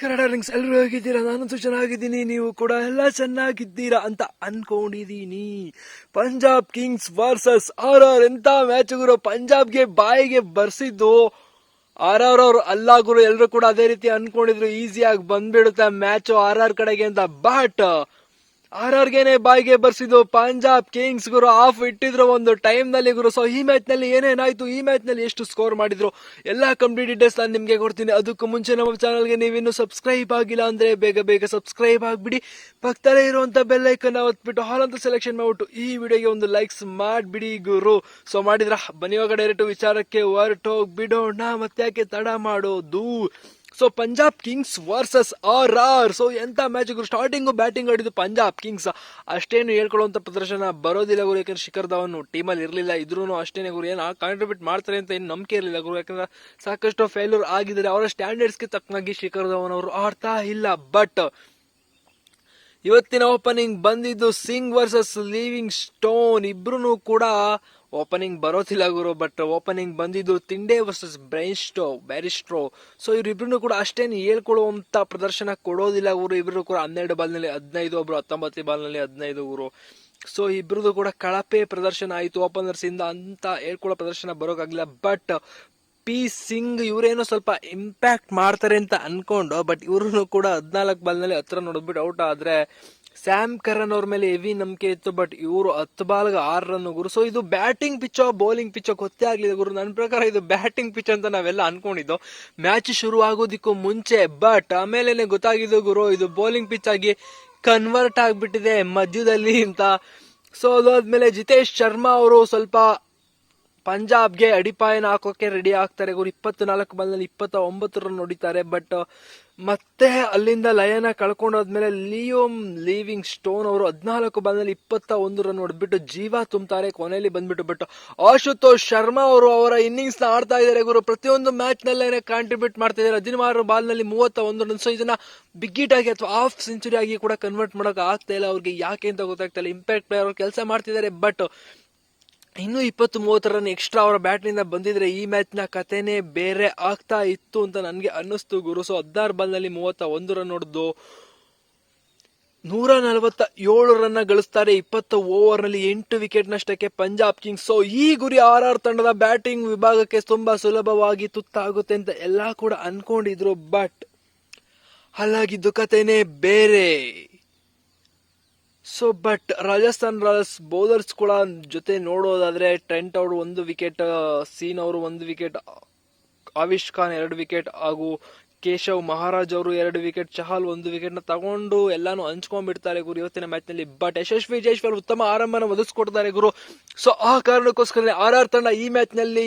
Kannada rings ಎಲ್ಲರೂ ಹೇಗಿದ್ದೀರಾ? ನಾನಂತೂ ಚೆನ್ನಾಗಿದ್ದೀನಿ. ನೀವು ಕೂಡ ಎಲ್ಲ ಚೆನ್ನಾಗಿದ್ದೀರಾ ಅಂತ ಅನ್ಕೊಂಡಿದ್ದೀನಿ Punjab Kings versus R R ಎಂತ ಮ್ಯಾಚ್ ಗುರು? ಪಂಜಾಬ್ಗೆ ಬಾಯಿಗೆ ಬರ್ಸಿದ್ದು ಆರ್ ಆರ್ ಅವ್ರು ಅಲ್ಲ ಗುರು. ಎಲ್ಲರೂ ಕೂಡ ಅದೇ ರೀತಿ ಅನ್ಕೊಂಡಿದ್ರು. ಈಸಿಯಾಗಿ ಬಂದ್ಬಿಡುತ್ತೆ ಮ್ಯಾಚ್ ಆರ್ ಆರ್ ಕಡೆಗೆ ಅಂತ. ಬಟ್ ಆರ್ ಆರ್ಗೆನೆ ಬಾಯಿಗೆ ಬರ್ಸಿದ್ದು ಪಂಜಾಬ್ ಕಿಂಗ್ಸ್ ಗುರು ಆಫ್ ಇಟ್ಟಿದ್ರು ಒಂದು ಟೈಮ್ನಲ್ಲಿ ಗುರು. ಸೊ ಈ ಮ್ಯಾಚ್ನಲ್ಲಿ ಏನೇನಾಯ್ತು? ಈ ಮ್ಯಾಚ್ನಲ್ಲಿ ಎಷ್ಟು ಸ್ಕೋರ್ ಮಾಡಿದ್ರು? ಎಲ್ಲಾ ಕಂಪ್ಲೀಟ್ ಡೀಟೇಲ್ಸ್ ನಾನು ನಿಮಗೆ ಕೊಡ್ತೀನಿ. ಅದಕ್ಕೂ ಮುಂಚೆ ನಮ್ಮ ಚಾನಲ್ಗೆ ನೀವಿನ್ನು ಸಬ್ಸ್ಕ್ರೈಬ್ ಆಗಿಲ್ಲ ಅಂದ್ರೆ ಬೇಗ ಬೇಗ ಸಬ್ಸ್ಕ್ರೈಬ್ ಆಗ್ಬಿಡಿ. ಪಕ್ಕದಲ್ಲೇ ಇರುವಂತ ಬೆಲ್ ಐಕನ್ ಒತ್ಬಿಟ್ಟು ಹಾಲ್ ಅಂತ ಸೆಲೆಕ್ಷನ್ ಮಾಡ್ಬಿಟ್ಟು ಈ ವಿಡಿಯೋಗೆ ಒಂದು ಲೈಕ್ಸ್ ಮಾಡ್ಬಿಡಿ ಗುರು. ಸೊ ಮಾಡಿದ್ರ ಬನ್ನಿ ಒಳಗಡೆ ಡೈರೆಕ್ಟ್ ವಿಚಾರಕ್ಕೆ ಹೊರಟೋಗ್ಬಿಡೋಣ ಮತ್ತೆ ಯಾಕೆ ತಡ ಮಾಡೋದು? So Punjab Kings versus R R so ಎಂತ ಮ್ಯಾಚ್ ಗುರು? ಸ್ಟಾರ್ಟಿಂಗು ಬ್ಯಾಟಿಂಗ್ ಆಡಿದ್ದು ಪಂಜಾಬ್ ಕಿಂಗ್ಸ್ ಅಷ್ಟೇನು ಹೇಳ್ಕೊಳ್ಳುವಂತ ಪ್ರದರ್ಶನ ಬರೋದಿಲ್ಲ ಗುರು, ಯಾಕಂದ್ರೆ ಶಿಖರ್ ಧವನ್ ಟೀಮಲ್ಲಿ ಇರಲಿಲ್ಲ. ಇದ್ರೂ ಅಷ್ಟೇನೆ ಗುರು, ಏನು ಕಾಂಟ್ರಿಬ್ಯೂಟ್ ಮಾಡ್ತಾರೆ ಅಂತ ಏನು ನಂಬಿಕೆ ಇರಲಿಲ್ಲ ಗುರು, ಯಾಕಂದ್ರೆ ಸಾಕಷ್ಟು ಫೇಲ್ಯೂರ್ ಆಗಿದ್ದಾರೆ. ಅವರ ಸ್ಟ್ಯಾಂಡರ್ಡ್ಸ್ಗೆ ತಕ್ಕನಾಗಿ ಶಿಖರ್ ಧವನ್ ಅವರು ಆಡ್ತಾ ಇಲ್ಲ. ಬಟ್ ಇವತ್ತಿನ ಓಪನಿಂಗ್ ಬಂದಿದ್ದು ಸಿಂಗ್ ವರ್ಸಸ್ ಲೀವಿಂಗ್ ಸ್ಟೋನ್ ಇಬ್ರು ಕೂಡ ಓಪನಿಂಗ್ ಬರೋದಿಲ್ಲ ಗುರು ಬಟ್ ಓಪನಿಂಗ್ ಬಂದಿದ್ದು ತಿಂಡೆ ವರ್ಸಸ್ ಬ್ರೈನ್ಸ್ಟೋ ಬ್ಯಾರಿಸ್ಟ್ರೋ ಸೊ ಇವರಿಬ್ರು ಕೂಡ ಅಷ್ಟೇನು ಹೇಳ್ಕೊಳ್ಳುವಂತ ಪ್ರದರ್ಶನ ಕೊಡೋದಿಲ್ಲ ಗುರು. ಇಬ್ರು ಕೂಡ ಹನ್ನೆರಡು ಬಾಲ್ನಲ್ಲಿ ಹದಿನೈದು, ಒಬ್ರು ಹತ್ತೊಂಬತ್ತು ಬಾಲ್ನಲ್ಲಿ ಹದಿನೈದು ಗುರು. ಸೊ ಇಬ್ರದ್ದು ಕೂಡ ಕಳಪೆ ಪ್ರದರ್ಶನ ಆಯಿತು ಓಪನರ್ಸ್ ಇಂದ ಅಂತ ಹೇಳ್ಕೊಳ್ಳೋ ಪ್ರದರ್ಶನ ಬರೋಕ್ಕಾಗಿಲ್ಲ ಬಟ್ ಪಿ ಸಿಂಗ್ ಇವರೇನೋ ಸ್ವಲ್ಪ ಇಂಪ್ಯಾಕ್ಟ್ ಮಾಡ್ತಾರೆ ಅಂತ ಅನ್ಕೊಂಡು ಬಟ್ ಇವ್ರು ಕೂಡ ಹದಿನಾಲ್ಕು ಬಾಲ್ನಲ್ಲಿ ಹತ್ರ ನೋಡಿದ್ಬಿಟ್ಟು ಔಟ್ ಆದ್ರೆ ಸ್ಯಾಮ್ ಕರನ್ ಅವ್ರ ಮೇಲೆ ಹೆವಿ ನಂಬಿಕೆ ಇತ್ತು ಬಟ್ ಇವರು ಹತ್ತು ಬಾಲ್ಗೆ ಆರು ರನ್ ಗುರು. ಸೊ ಇದು ಬ್ಯಾಟಿಂಗ್ ಪಿಚ್ಚೋ ಬೌಲಿಂಗ್ ಪಿಚ್ಚೋ ಗೊತ್ತೇ ಆಗಲಿಲ್ಲ ಗುರು. ನನ್ನ ಪ್ರಕಾರ ಇದು ಬ್ಯಾಟಿಂಗ್ ಪಿಚ್ ಅಂತ ನಾವೆಲ್ಲ ಅನ್ಕೊಂಡಿದ್ದು. ಮ್ಯಾಚ್ ಶುರು ಆಗೋದಿಕ್ಕೂ ಮುಂಚೆ ಬಟ್ ಆಮೇಲೆ ಗೊತ್ತಾಗಿದ್ದು ಗುರು, ಇದು ಬೌಲಿಂಗ್ ಪಿಚ್ ಆಗಿ ಕನ್ವರ್ಟ್ ಆಗಿಬಿಟ್ಟಿದೆ ಮಧ್ಯದಲ್ಲಿ ಅಂತ. ಸೊ ಅದಾದ್ಮೇಲೆ ಜಿತೇಶ್ ಶರ್ಮಾ ಅವರು ಸ್ವಲ್ಪ ಪಂಜಾಬ್ಗೆ ಅಡಿಪಾಯನ ಹಾಕೋಕೆ ರೆಡಿ ಆಗ್ತಾರೆ. ಗುರು ಇಪ್ಪತ್ತು ನಾಲ್ಕು ಬಾಲ್ನಲ್ಲಿ ಇಪ್ಪತ್ತ ಒಂಬತ್ತು ರನ್ ಹೊಡಿತಾರೆ. ಬಟ್ ಮತ್ತೆ ಅಲ್ಲಿಂದ ಲಯನ ಕಳ್ಕೊಂಡೋದ್ಮೇಲೆ ಲಿಯೋಮ್ ಲೀವಿಂಗ್ ಸ್ಟೋನ್ ಅವರು ಹದಿನಾಲ್ಕು ಬಾಲ್ನಲ್ಲಿ ಇಪ್ಪತ್ತ ಒಂದು ರನ್ ಹೊಡೆದ್ಬಿಟ್ಟು ಜೀವ ತುಂಬುತ್ತಾರೆ ಕೊನೆಯಲ್ಲಿ ಬಂದ್ಬಿಟ್ಟು. ಬಟ್ ಆಶುತೋಷ್ ಶರ್ಮಾ ಅವರು ಅವರ ಇನ್ನಿಂಗ್ಸ್ನ ಆಡ್ತಾ ಇದ್ದಾರೆ. ಗುರು ಪ್ರತಿಯೊಂದು ಮ್ಯಾಚ್ ನಲ್ಲೇನೆ ಕಾಂಟ್ರಿಬ್ಯೂಟ್ ಮಾಡ್ತಾ ಇದ್ದಾರೆ. ಹದಿನಾರು ಬಾಲ್ನಲ್ಲಿ ಮೂವತ್ತ ಒಂದು ರನ್ ಸೊ ಇದನ್ನ ಬಿಗ್ಗಿಟ್ ಆಗಿ ಅಥವಾ ಹಾಫ್ ಸೆಂಚುರಿ ಆಗಿ ಕೂಡ ಕನ್ವರ್ಟ್ ಮಾಡೋಕೆ ಆಗ್ತಾ ಇಲ್ಲ. ಅವ್ರಿಗೆ ಯಾಕೆ ಅಂತ ಗೊತ್ತಾಗ್ತಾ ಇಲ್ಲ. ಇಂಪ್ಯಾಕ್ಟ್ ಪ್ಲೇಯರ್ ಅವರು ಕೆಲಸ ಮಾಡ್ತಿದ್ದಾರೆ. ಬಟ್ ಇನ್ನು ಇಪ್ಪತ್ತು ಮೂವತ್ತು ರನ್ ಎಕ್ಸ್ಟ್ರಾ ಅವರ ಬ್ಯಾಟ್ನಿಂದ ಬಂದಿದ್ರೆ ಈ ಮ್ಯಾಚ್ನ ಕಥೆನೇ ಬೇರೆ ಆಗ್ತಾ ಇತ್ತು ಅಂತ ನನಗೆ ಅನ್ನಿಸ್ತು ಗುರು. ಸೊ ಹದಿನಾರು ಬಾಲ್ನಲ್ಲಿ ಮೂವತ್ತ ಒಂದು ರನ್ ಹೊಡೆದು ನೂರ ನಲವತ್ತ ಏಳು ರನ್ ಗಳಿಸ್ತಾರೆ. ಇಪ್ಪತ್ತು ಓವರ್ನಲ್ಲಿ ಎಂಟು ವಿಕೆಟ್ ನಷ್ಟಕ್ಕೆ ಪಂಜಾಬ್ ಕಿಂಗ್ಸ್. ಸೊ ಈ ಗುರಿ ಆರ್ ಆರ್ ತಂಡದ ಬ್ಯಾಟಿಂಗ್ ವಿಭಾಗಕ್ಕೆ ತುಂಬಾ ಸುಲಭವಾಗಿ ತುತ್ತಾಗುತ್ತೆ ಅಂತ ಎಲ್ಲಾ ಕೂಡ ಅನ್ಕೊಂಡಿದ್ರು. ಬಟ್ ಅಲ್ಲಾಗಿದ್ದು ಕಥೆನೇ ಬೇರೆ. So but Rajasthan Royals bowlers ಕೂಡ ಜೊತೆ ನೋಡೋದಾದ್ರೆ ಟ್ರೆಂಟ್ ಅವರು ಒಂದು ವಿಕೆಟ್ ಸೀನ್ ಅವರು ಒಂದು ವಿಕೆಟ್ ಆವಿಶ್ ಖಾನ್ ಎರಡು ವಿಕೆಟ್ ಹಾಗೂ ಕೇಶವ್ ಮಹಾರಾಜ್ ಅವರು ಎರಡು ವಿಕೆಟ್ ಚಹಲ್ ಒಂದು ವಿಕೆಟ್ನ ತಗೊಂಡು ಎಲ್ಲಾನು ಹಂಚ್ಕೊಂಡ್ಬಿಡ್ತಾರೆ ಗುರು ಇವತ್ತಿನ ಮ್ಯಾಚ್ನಲ್ಲಿ. ಬಟ್ ಯಶಸ್ವಿ ಜೈಶ್ವರ್ ಉತ್ತಮ ಆರಂಭನ ಒದಗಿಸ್ಕೊಡ್ತಾರೆ ಗುರು. ಸೊ ಆ ಕಾರಣಕ್ಕೋಸ್ಕರ ಆರ್ ಆರ್ ತಂಡ ಈ ಮ್ಯಾಚ್ನಲ್ಲಿ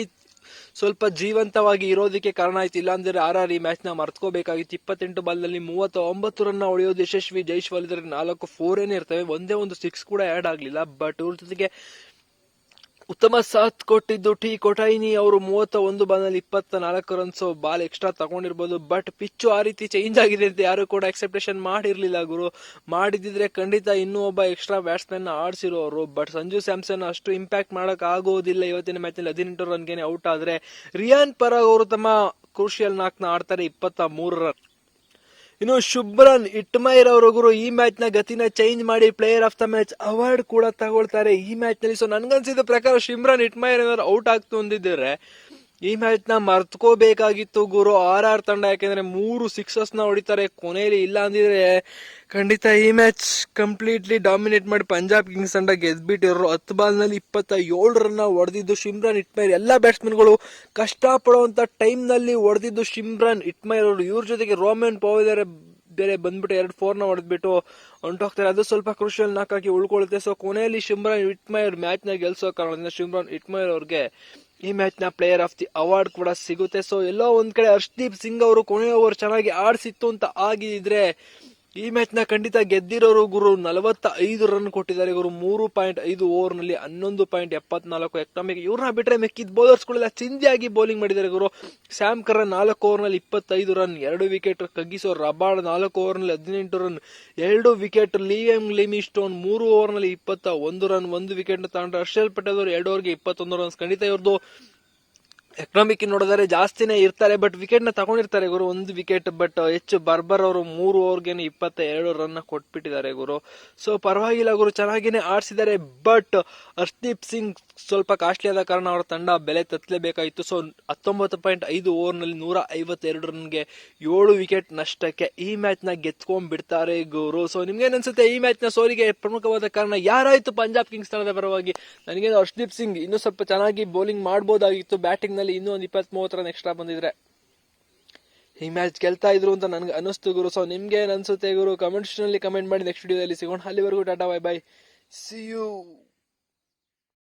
ಸ್ವಲ್ಪ ಜೀವಂತವಾಗಿ ಇರೋದಕ್ಕೆ ಕಾರಣ ಆಯ್ತು. ಇಲ್ಲಾಂದ್ರೆ ಆರ್ ಆರ್ ಈ ಮ್ಯಾಚ್ನ ಮರ್ತ್ಕೋಬೇಕಾಗಿತ್ತು. ಇಪ್ಪತ್ತೆಂಟು ಬಾಲ್ನಲ್ಲಿ ಮೂವತ್ತ ಒಂಬತ್ತು ರನ್ ಹೊಡೆಯೋದು ಯಶಸ್ವಿ. ಜೈಶ್ವಾಲ್ ಇದ್ರೆ ನಾಲ್ಕು ಫೋರ್ ಏನೇ ಇರ್ತವೆ. ಒಂದೇ ಒಂದು ಸಿಕ್ಸ್ ಕೂಡ ಆಡ್ ಆಗಲಿಲ್ಲ. ಬಟ್ ಇವ್ರ ಜೊತೆಗೆ ಉತ್ತಮ ಸಾಥ್ ಕೊಟ್ಟಿದ್ದು ಟಿ ಕೊಟೈನಿ ಅವರು ಮೂವತ್ತ ಒಂದು ಬಾಲ್ನಲ್ಲಿ ಇಪ್ಪತ್ತ ನಾಲ್ಕು ರನ್ಸ್ ಬಾಲ್ ಎಕ್ಸ್ಟ್ರಾ ತಗೊಂಡಿರ್ಬೋದು. ಬಟ್ ಪಿಚ್ಚು ಆ ರೀತಿ ಚೇಂಜ್ ಆಗಿದೆ ಅಂತ ಯಾರು ಕೂಡ ಎಕ್ಸೆಪ್ಟೇಷನ್ ಮಾಡಿರ್ಲಿಲ್ಲ ಗುರು. ಮಾಡಿದಿದ್ರೆ ಖಂಡಿತ ಇನ್ನೂ ಒಬ್ಬ ಎಕ್ಸ್ಟ್ರಾ ಬ್ಯಾಟ್ಸ್ಮನ್ ಆಡ್ಸಿರೋರು. ಬಟ್ ಸಂಜು ಸ್ಯಾಮ್ಸನ್ ಅಷ್ಟು ಇಂಪ್ಯಾಕ್ಟ್ ಮಾಡಕ್ ಆಗೋದಿಲ್ಲ ಇವತ್ತಿನ ಮ್ಯಾಚ್ನಲ್ಲಿ ಹದಿನೆಂಟು ರನ್ಗೆ ಔಟ್ ಆದ್ರೆ. ರಿಯಾನ್ ಪರಾಗ್ ಅವರು ತಮ್ಮ ಕ್ರೂಷಿಯಲ್ ನಾಲ್ಕನ ಆಡ್ತಾರೆ ಇಪ್ಪತ್ತ ಮೂರು ರನ್ ಇನ್ನು ಶುಭ್ರನ್ ಇಟ್ಮೈರ್ ಅವರು ಗುರು ಈ ಮ್ಯಾಚ್ನ ಗತಿನ ಚೇಂಜ್ ಮಾಡಿ player of the match award ಕೂಡ ತಗೊಳ್ತಾರೆ ಈ ಮ್ಯಾಚ್ನಲ್ಲಿ. ಸೊ ನನ್ಗನ್ಸಿದ ಪ್ರಕಾರ ಶಿಮ್ರನ್ ಇಟ್ಮೈರ್ ಏನಾದ್ರು ಔಟ್ ಆಗ್ತು ಅಂದಿದ್ರೆ ಈ ಮ್ಯಾಚ್ನ ಮರ್ತ್ಕೋಬೇಕಾಗಿತ್ತು ಗುರು. ಆರ್ ಆರ್ ತಂಡ, ಯಾಕೆಂದ್ರೆ ಮೂರು ಸಿಕ್ಸಸ್ನ ಹೊಡಿತಾರೆ. ಕೊನೆಯಲ್ಲಿ ಇಲ್ಲ ಅಂದಿದ್ರೆ ಖಂಡಿತ ಈ ಮ್ಯಾಚ್ ಕಂಪ್ಲೀಟ್ಲಿ ಡಾಮಿನೇಟ್ ಮಾಡಿ ಪಂಜಾಬ್ ಕಿಂಗ್ಸ್ ತಂಡ ಗೆದ್ಬಿಟ್ಟಿರೋ ಬಾಲ್ನಲ್ಲಿ ಇಪ್ಪತ್ತ ಏಳು ರನ್ ಹೊಡೆದಿದ್ದು ಶಿಮ್ರಾನ್ ಇಟ್ಮೈರ್ ಎಲ್ಲಾ ಬ್ಯಾಟ್ಸ್ಮನ್ಗಳು ಟೈಮ್ನಲ್ಲಿ ಹೊಡೆದಿದ್ದು ಶಿಮ್ರಾನ್ ಇಟ್ಮೈರ್ ಅವರು. ಇವ್ರ ಜೊತೆಗೆ ರೋಮನ್ ಪೋವಿದರೆ ಬೇರೆ ಬಂದ್ಬಿಟ್ಟು ಎರಡು ಫೋರ್ನ ಹೊಡೆದ್ಬಿಟ್ಟು ಹೊಂಟೋಗ್ತಾರೆ. ಅದು ಸ್ವಲ್ಪ ಕ್ರೂಷಿಯಲ್ ನಾಕ್ ಹಾಕಿ ಉಳ್ಕೊಳ್ಳುತ್ತೆ ಸೊ ಕೊನೆಯಲ್ಲಿ ಶಿಮ್ರಾನ್ ಇಟ್ಮೈರ್ ಮ್ಯಾಚ್ನ ಗೆಲ್ಸೋ ಕಾರಣದಿಂದ ಶಿಮ್ರಾನ್ ಇಟ್ಮೈರ್ ಅವ್ರಿಗೆ ಈ ಮ್ಯಾಚ್ನ ಪ್ಲೇಯರ್ ಆಫ್ ದಿ ಅವಾರ್ಡ್ ಕೂಡ ಸಿಗುತ್ತೆ. ಸೊ ಎಲ್ಲೋ ಒಂದ್ ಕಡೆ ಹರ್ಷದೀಪ್ ಸಿಂಗ್ ಅವರು ಕೊನೆ ಓವರ್ ಚೆನ್ನಾಗಿ ಆಡಿಸಿತ್ತು ಅಂತ ಆಗಿದ್ರೆ ಈ ಮ್ಯಾಚ್ನ ಖಂಡಿತ ಗೆದ್ದಿರೋರು ಗುರು ನಲವತ್ತ ಐದು ರನ್ ಕೊಟ್ಟಿದ್ದಾರೆ ಗುರು. ಮೂರು ಪಾಯಿಂಟ್ ಐದು ಓವರ್ನಲ್ಲಿ ಹನ್ನೊಂದು ಪಾಯಿಂಟ್ ಎಪ್ಪತ್ನಾಲ್ಕು. ಎಕನಾಮಿಕ್ ಇವ್ರನ್ನ ಬಿಟ್ರೆ ಮೆಕ್ಕಿದ್ ಬೌಲರ್ಸ್ ಗಳೆಲ್ಲ ಚಿಂದಿಯಾಗಿ ಬೌಲಿಂಗ್ ಮಾಡಿದ್ದಾರೆ ಗುರು. ಸ್ಯಾಮ್ ಕರನ್ ನಾಲ್ಕು ಓವರ್ನಲ್ಲಿ ಇಪ್ಪತ್ತೈದು ರನ್ ಎರಡು ವಿಕೆಟ್ ಕಗ್ಗಿಸೋ ರಬಾಡ್ ನಾಲ್ಕು ಓವರ್ನಲ್ಲಿ ಹದಿನೆಂಟು ರನ್ ಎರಡು ವಿಕೆಟ್ ಲಿಎಂ ಲಿಮಿ ಸ್ಟೋನ್ ಮೂರು ಓವರ್ನಲ್ಲಿ ಇಪ್ಪತ್ತ ಒಂದು ರನ್ ಒಂದು ವಿಕೆಟ್ ತಗೊಂಡ್ರೆ ಹರ್ಷಲ್ ಪಟೇಲ್ ಅವರು ಎರಡು ಓವರ್ಗೆ ಇಪ್ಪತ್ತೊಂದು ರನ್ಸ್ ಖಂಡಿತ ಇವ್ರದ್ದು ಎಕನಾಮಿಕ್ ನೋಡಿದರೆ ಜಾಸ್ತಿನೇ ಇರ್ತಾರೆ ಬಟ್ ವಿಕೆಟ್ನ ತಗೊಂಡಿರ್ತಾರೆ ಗುರು. ಒಂದು ವಿಕೆಟ್ ಬಟ್ ಹೆಚ್ಚು ಬರ್ಬರ್ ಅವರು ಮೂರು ಓವರ್ಗೇನು ಇಪ್ಪತ್ತ ಎರಡು ರನ್ ಕೊಟ್ಬಿಟ್ಟಿದ್ದಾರೆ ಗುರು. ಸೊ ಪರವಾಗಿಲ್ಲ ಗುರು, ಚೆನ್ನಾಗಿನೇ ಆಡಿಸಿದ್ದಾರೆ ಬಟ್ ಹರ್ಷದೀಪ್ ಸಿಂಗ್ ಸ್ವಲ್ಪ ಕಾಸ್ಟ್ಲಿ ಆದ ಕಾರಣ ಅವರ ತಂಡ ಬೆಲೆ ತತ್ತಲೇಬೇಕಾಯಿತು ಸೊ ಹತ್ತೊಂಬತ್ತು ಪಾಯಿಂಟ್ ಐದು ಓವರ್ನಲ್ಲಿ ನೂರ ಐವತ್ತೆರಡು ರನ್ಗೆ ಏಳು ವಿಕೆಟ್ ನಷ್ಟಕ್ಕೆ ಈ ಮ್ಯಾಚ್ನ ಗೆದ್ಕೊಂಡ್ಬಿಡ್ತಾರೆ ಗುರು. ಸೊ ನಿಮ್ಗೆ ಅನ್ಸುತ್ತೆ ಈ ಮ್ಯಾಚ್ನ ಸೋಲಿಗೆ ಪ್ರಮುಖವಾದ ಕಾರಣ ಯಾರಾಯಿತು ಪಂಜಾಬ್ ಕಿಂಗ್ಸ್ ತಂಡದ ಪರವಾಗಿ? ನನಗೇನು ಹರ್ಷದೀಪ್ ಸಿಂಗ್ ಇನ್ನೂ ಸ್ವಲ್ಪ ಚೆನ್ನಾಗಿ ಬೌಲಿಂಗ್ ಮಾಡ್ಬೋದಾಗಿತ್ತು ಬ್ಯಾಟಿಂಗ್ ನಲ್ಲಿ ಇನ್ನೂ ಒಂದು ಇಪ್ಪತ್ತ್ ಮೂವತ್ತು ಎಕ್ಸ್ಟ್ರಾ ಬಂದಿದ್ರೆ ಈ ಮ್ಯಾಚ್ ಗೆಲ್ತಾ ಇದ್ರು ಅಂತ ನನಗೆ ಅನಿಸ್ತು ಗುರು. ಸೊ ನಿಮ್ಗೆ ಏನ್ ಅನ್ಸುತ್ತೆ ಗುರು? ಕಮೆಂಟ್ಸ್ನಲ್ಲಿ ಕಮೆಂಟ್ ಮಾಡಿ ನೆಕ್ಸ್ಟ್ ವಿಡಿಯೋದಲ್ಲಿ ಸಿಗೋಣ. ಅಲ್ಲಿವರೆಗೂ tata bye bye see you